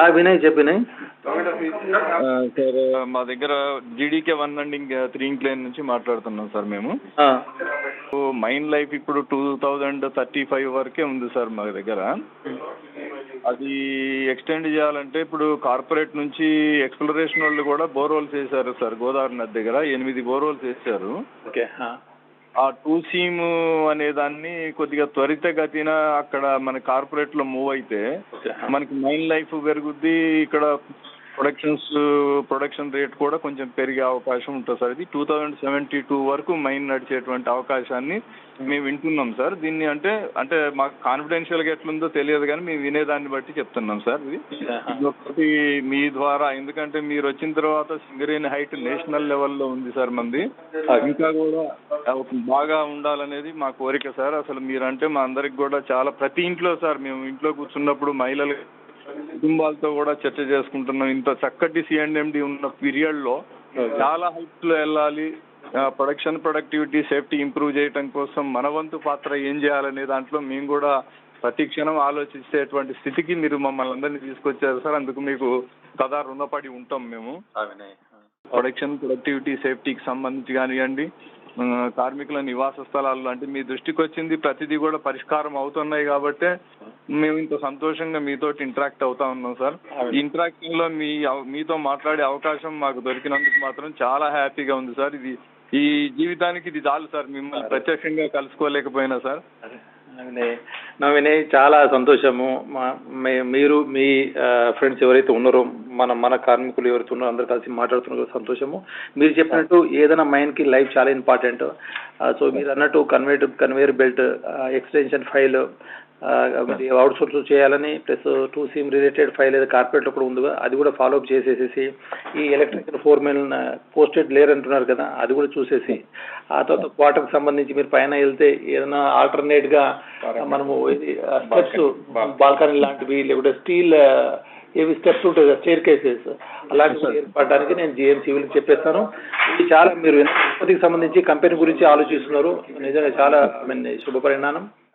ఆ, వినయ్ చెప్పినాయి సార్ మా దగ్గర G D K one and ఇంకా త్రీ ఇంక్లైన్ నుంచి మాట్లాడుతున్నాం సార్ మేము. మైన్ లైఫ్ ఇప్పుడు టూ థౌజండ్ థర్టీ ఫైవ్ వరకే ఉంది సార్ మా దగ్గర. అది ఎక్స్టెండ్ చేయాలంటే ఇప్పుడు కార్పొరేట్ నుంచి ఎక్స్ప్లోరేషన్ వాళ్ళు కూడా బోర్వెల్స్ వేశారు సార్ గోదావరి నది దగ్గర. ఎనిమిది బోర్వెల్స్ వేశారు ఓకే ఆ టూ సీమ్ అనే దాన్ని కొద్దిగా త్వరితగతిన అక్కడ మన కార్పొరేట్లో మూవ్ అయితే మనకి మైన్ లైఫ్ పెరుగుద్ది ఇక్కడ ప్రొడక్షన్స్ ప్రొడక్షన్ రేట్ కూడా కొంచెం పెరిగే అవకాశం ఉంటుంది సార్. ఇది టూ థౌజండ్ సెవెంటీ టూ వరకు మైన్ నడిచేటువంటి అవకాశాన్ని మేము వింటున్నాం సార్. దీన్ని అంటే అంటే మాకు కాన్ఫిడెన్షియల్గా ఎట్లుందో తెలియదు కానీ మేము వినేదాన్ని బట్టి చెప్తున్నాం సార్ ఇది. ఒకటి మీ ద్వారా ఎందుకంటే మీరు వచ్చిన తర్వాత సింగరేణి హైట్ నేషనల్ లెవెల్లో ఉంది సార్ మంది. ఇంకా కూడా బాగా ఉండాలనేది మా కోరిక సార్. అసలు మీరంటే మా అందరికి కూడా చాలా ప్రతి ఇంట్లో సార్ మేము ఇంట్లో కూర్చున్నప్పుడు మహిళలు కుటుంబాలతో కూడా చర్చ చేసుకుంటున్నాం. ఇంత చక్కటి సిఎండ్ఎండి ఉన్న పీరియడ్లో చాలా హైట్స్లో వెళ్ళాలి ప్రొడక్షన్ ప్రొడక్టివిటీ సేఫ్టీ ఇంప్రూవ్ చేయడం కోసం మన వంతు పాత్ర ఏం చేయాలనే దాంట్లో మేము కూడా ప్రతి క్షణం ఆలోచించేటువంటి స్థితికి మీరు మమ్మల్ని అందరినీ తీసుకొచ్చారు సార్. అందుకు మీకు సదా రుణపడి ఉంటాం మేము. ప్రొడక్షన్ ప్రొడక్టివిటీ సేఫ్టీకి సంబంధించి కానివ్వండి కార్మికుల నివాస స్థలాల్లో అంటే మీ దృష్టికి వచ్చింది ప్రతిదీ కూడా పరిష్కారం అవుతున్నాయి కాబట్టే మేము ఇంత సంతోషంగా మీతో ఇంటరాక్ట్ అవుతా ఉన్నాం సార్ ఇంటరాక్షన్లో మీ మీతో మాట్లాడే అవకాశం మాకు దొరికినందుకు మాత్రం చాలా హ్యాపీగా ఉంది సార్ ఇది ఈ జీవితానికి ఇది చాలు సార్ మిమ్మల్ని ప్రత్యక్షంగా కలుసుకోలేకపోయినా సార్ వినయ్ నా వినయ్ చాలా సంతోషము. మీరు మీ ఫ్రెండ్స్ ఎవరైతే ఉన్నారో మన మన కార్మికులు ఎవరైతే ఉన్నారో అందరు కలిసి మాట్లాడుతున్నారో సంతోషము. మీరు చెప్పినట్టు ఏదైనా మైండ్కి లైఫ్ చాలా ఇంపార్టెంట్ సో మీరు అన్నట్టు conveyor conveyor belt extension file outsource చేయాలని plus two SIM related file ఏదో కార్పొరేట్లో కూడా ఉందిగా అది కూడా ఫాలో అప్ చేసేసేసి ఈ ఎలక్ట్రికల్ ఫోర్ మెన్ పోస్టెడ్ లేర్ అంటున్నారు కదా అది కూడా చూసేసి. ఆ తర్వాత క్వార్టర్కి సంబంధించి మీరు పైన వెళ్తే ఏదైనా ఆల్టర్నేట్గా మనము స్టెప్స్ బాల్కనీ లాంటివి లేకుంటే స్టీల్ ఏవి స్టెప్స్ ఉంటాయి కదా స్టేర్ కేసెస్ అలాంటివి ఏర్పడడానికి నేను జిఎం సివిల్ చెప్పేస్తాను. ఇది చాలా మీరు ఉత్పత్తికి సంబంధించి కంపెనీ గురించి ఆలోచిస్తున్నారు. నిజంగా చాలా ఐ మీన్ శుభ పరిణామం